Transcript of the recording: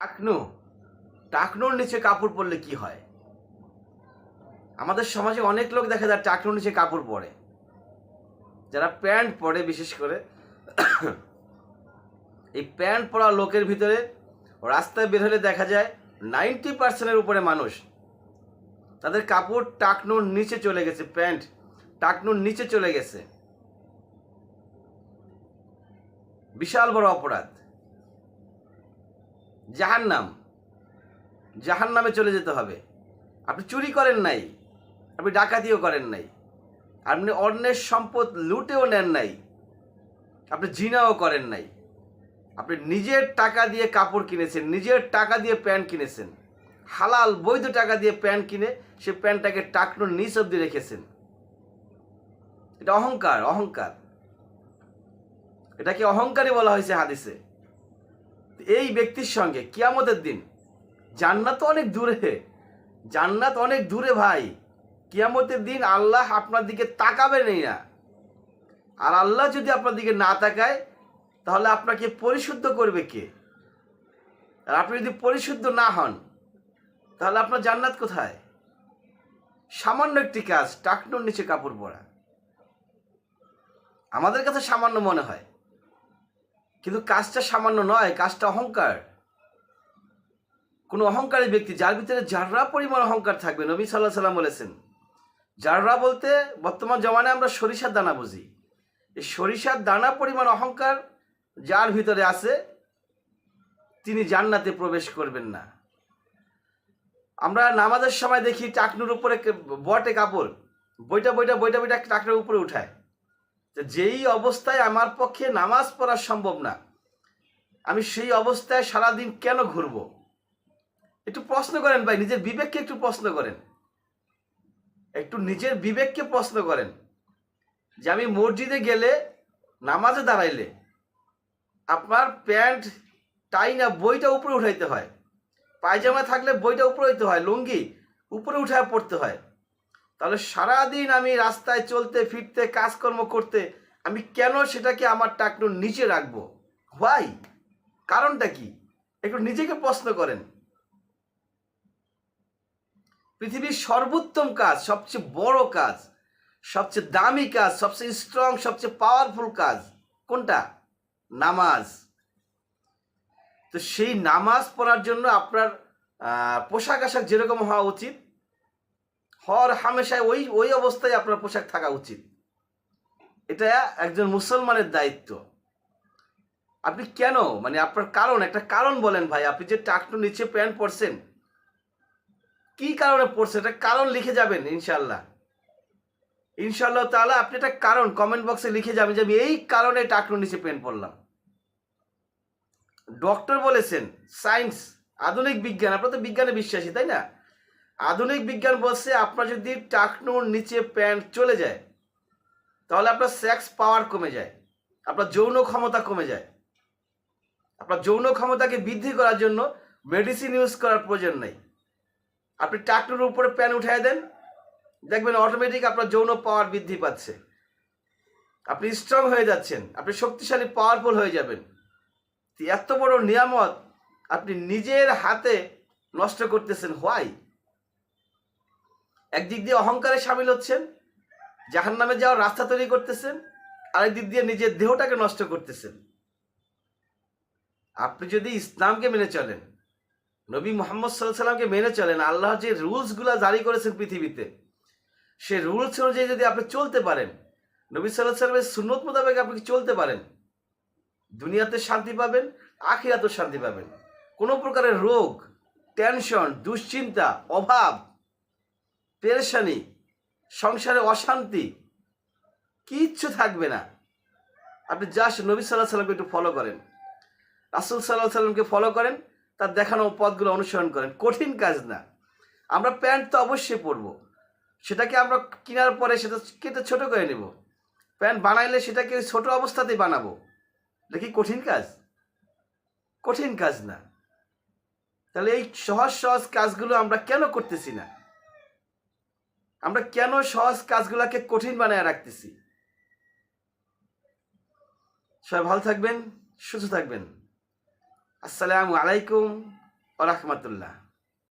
টাকনু, টাকনুর নিচে কাপড় পরলে কি হয়? আমাদের সমাজে অনেক লোক দেখা যায় টাকনুর নিচে কাপড় পরে। যারা প্যান্ট পরে, বিশেষ করে। এই প্যান্ট পরা লোকের ভিতরে রাস্তায় বের হলে দেখা যায় নাইনটি পার্সেন্টের উপরে মানুষ তাদের কাপড় টাকনুর নিচে চলে গেছে, প্যান্ট টাকনুর নিচে চলে গেছে। বিশাল বড় অপরাধ। জাহান নাম জাহান নামে চলে যেতে হবে। আপনি চুরি করেন নাই, আপনি ডাকাতিও করেন নাই, আপনি অন্যের সম্পদ লুটেও নেন নাই, আপনি জিনাও করেন নাই। আপনি নিজের টাকা দিয়ে কাপড় কিনেছেন, নিজের টাকা দিয়ে প্যান্ট কিনেছেন, হালাল বৈধ টাকা দিয়ে প্যান্ট কিনে সে প্যান্টটাকে টাকনোর নিচ অব্দি রেখেছেন। এটা অহংকার অহংকার। এটাকে অহংকারই বলা হয়েছে হাদিসে। এই ব্যক্তির সঙ্গে কিয়ামতের দিন। জান্নাত অনেক দূরে। জান্নাত অনেক দূরে ভাই। কিয়ামতের দিন আল্লাহ আপনার দিকে তাকাবেনই না। আর আল্লাহ যদি আপনার দিকে না তাকায়, তাহলে আপনাকে পরিশুদ্ধ করবে কে? আর আপনি যদি পরিশুদ্ধ না হন, তাহলে আপনার জান্নাত কোথায়? সামান্য একটি কাজ, টাকনোর নিচে কাপড় পরা। আমাদের কাছে সামান্য মনে হয়। কিন্তু কাজটা সামান্য নয়, কাজটা অহংকার। কোনো অহংকারী ব্যক্তি, যার ভিতরে যাররা পরিমাণ অহংকার থাকবে, নবী সাল্লাহ সাল্লাম বলেছেন, যাররা বলতে বর্তমান জমানায় আমরা সরিষার দানা বুঝি। এই সরিষার দানা পরিমাণ অহংকার যার ভিতরে আছে, তিনি জান্নাতে প্রবেশ করবেন না। আমরা নামাজের সময় দেখি টাকনুর উপরে বটে কাপড়, বইটা বইটা বইটা বইটা টাকনুর উপরে উঠায়। যেই অবস্থায় আমার পক্ষে নামাজ পড়া সম্ভব না, আমি সেই অবস্থায় সারাদিন কেন ঘুরব? একটু প্রশ্ন করেন ভাই, নিজের বিবেককে একটু প্রশ্ন করেন। একটু নিজের বিবেককে প্রশ্ন করেন যে আমি মসজিদে গেলে, নামাজে দাঁড়াইলে আপনার প্যান্ট, টাই না বইটা উপরে উঠাইতে হয়। পায়জামা থাকলে বইটা উপরে হইতে হয়, লুঙ্গি উপরে উঠায় পড়তে হয়। তাহলে সারাদিন আমি রাস্তায় চলতে, ফিরতে, কাজকর্ম করতে, আমি কেন সেটাকে আমার টাকনুর নিচে রাখব? হোয়াই কারণটা কি? একটু নিজেকে প্রশ্ন করেন। পৃথিবীর সর্বোত্তম কাজ, সবচেয়ে বড় কাজ, সবচেয়ে দামি কাজ, সবচেয়ে স্ট্রং সবচেয়ে পাওয়ারফুল কাজ কোনটা? নামাজ। তো সেই নামাজ পড়ার জন্য আপনার পোশাক আশাক যেরকম হওয়া উচিত হর হামেশায় ওই ওই অবস্থায় আপনার পোশাক থাকা উচিত। এটা একজন মুসলমানের দায়িত্ব। আপনি কেন? মানে আপনার কারণ, একটা কারণ বলেন ভাই, আপনি যে টাকটু নিচে প্যান্ট পরছেন, কি কারণে পড়ছেন এটা কারণ লিখে যাবেন ইনশাল্লাহ ইনশাল্লাহ তাহলে আপনি একটা কারণ কমেন্ট বক্সে লিখে যাবেন যে, আমি এই কারণে টাকটু নিচে প্যান্ট পরলাম। ডক্টর বলেছেন, সায়েন্স, আধুনিক বিজ্ঞান, আপনার তো বিজ্ঞানে বিশ্বাসী, তাই না? আধুনিক বিজ্ঞান বলছে আপনার যদি টাকনুর নিচে প্যান্ট চলে যায়, তাহলে আপনার সেক্স পাওয়ার কমে যায়, আপনার যৌন ক্ষমতা কমে যায়। আপনার যৌন ক্ষমতাকে বৃদ্ধি করার জন্য মেডিসিন ইউজ করার প্রয়োজন নেই। আপনি টাকনুর উপরে প্যান উঠাই দেন, দেখবেন অটোমেটিক আপনার যৌন পাওয়ার বৃদ্ধি পাচ্ছে। আপনি স্ট্রং হয়ে যাচ্ছেন, আপনি শক্তিশালী পাওয়ারফুল হয়ে যাবেন। এত বড় নিয়ামত আপনি নিজের হাতে নষ্ট করতেছেন হোয়াই একদিক দিয়ে অহংকারে সামিল হচ্ছেন জাহান নামে যাওয়ার রাস্তা তৈরি করতেছেন আরেক দিক দিয়ে নিজের দেহটাকে নষ্ট করতেছেন। আপনি যদি ইসলামকে মেনে চলেন, নবী মোহাম্মদ সাল্লাহ সাল্লামকে মেনে চলেন, আল্লাহ যে রুলসগুলো জারি করেছেন পৃথিবীতে, সে রুলস অনুযায়ী যদি আপনি চলতে পারেন, নবী সাল্লাহ সাল্লামের সুন্নত মোতাবেক আপনি চলতে পারেন? দুনিয়াতে শান্তি পাবেন, আখিরাতেও শান্তি পাবেন। কোনো প্রকারের রোগ টেনশন দুশ্চিন্তা, অভাব পেরেশানি, সংসারে অশান্তি, কিচ্ছু থাকবে না। আপনি জাস্ট নবী সাল্লাহ সাল্লামকে একটু ফলো করেন। রাসুল সাল্লাহ সাল্লামকে ফলো করেন, তার দেখানো পথগুলো অনুসরণ করেন। কঠিন কাজ না। আমরা প্যান্ট তো অবশ্যই পরবো। সেটাকে আমরা কেনার পরে সেটা কেটে ছোট করে নেব। প্যান্ট বানাইলে সেটাকে ওই ছোট অবস্থাতেই বানাবো। এটা কি কঠিন কাজ? কঠিন কাজ না। তাহলে এই সহজ সহজ কাজগুলো আমরা কেন করতেছি না? আমরা কেন সহজ কাজগুলোকে কঠিন বানায় রাখতেছি? সবাই ভালো থাকবেন, সুস্থ থাকবেন। আসসালামু আলাইকুম ও রহমতুল্লাহ।